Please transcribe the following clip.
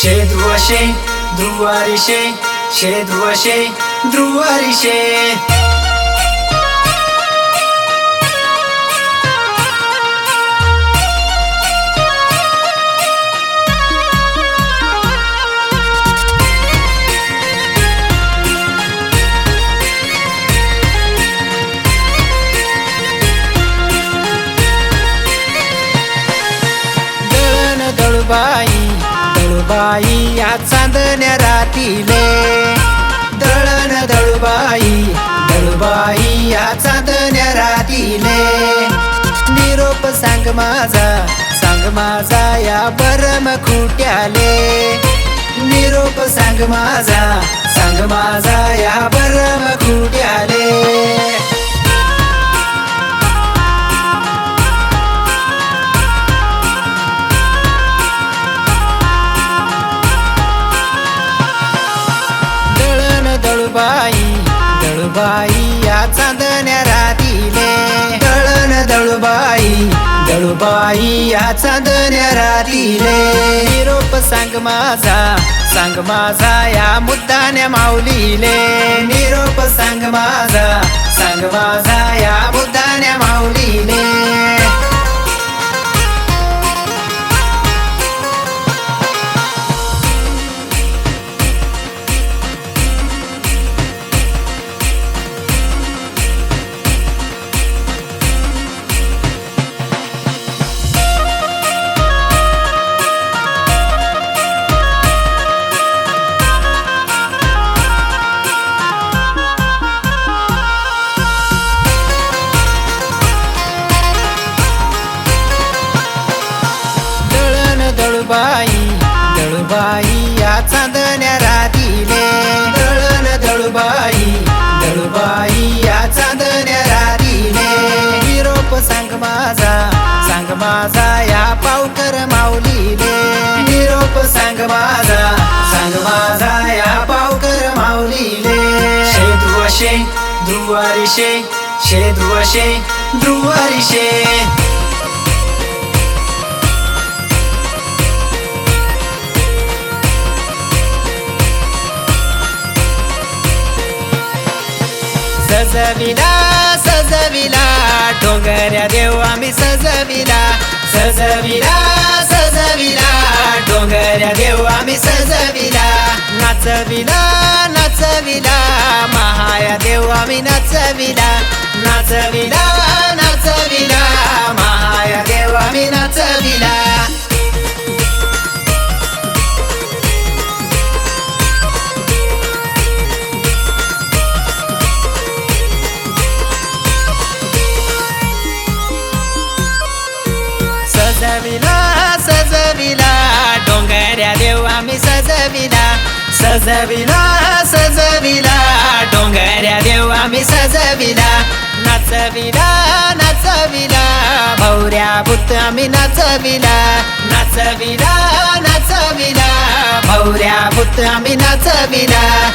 शे ध्रुवशे ध्रुवारिशे शे ध्रुवशे ध्रुवारिशे दळण दळबाई दळबाई या चांदण्या रातीले. दळण दळबाई दळबाई या चांदण्या रातीले. निरोप सांग माझा सांग माझा या परम खुट्याले. निरोप सांग माझा सांग माझा या परम खुट्याले. दळबाई दळबाई या चांदण्या रातीले. दळण दळबाई दळबाई या चांदण्या रातीले. निरोप सांग माझा सांग माझा या मुद्दाने माऊलीले. निरोप सांग माझा सांग माझा या दळबाई दळबाई या चांदण्या रातीले दळण दळुबाई दळबाई या चांदण्या रातीले निरोप सांग माझा सांग माझा या पावकर माऊलीले निरोप सांग माझा सांग माझा या पावकर माऊलीले शे ध्रुवशे ध्रुवारिशे शे ध्रुवशे ध्रुवारिशे सजविला सजविला डोंगऱ्या देव आम्ही सजविला. सजविला सजविला डोंगऱ्या देव आम्ही सजविला. नाचविला नाचविला महाया देव आम्ही नाचविला. नाचविला नाचविला महाया देव आम्ही नाचविला. सजविला सजविला डोंगऱ्या देव मी सजविला. सजविला सजविला डोंगऱ्या देव मी सजविला. नाचविला नाचविला भौऱ्या भूत आम्ही नाचविला. नाचविला नाचविला भौऱ्या भूत आम्ही नाचविला.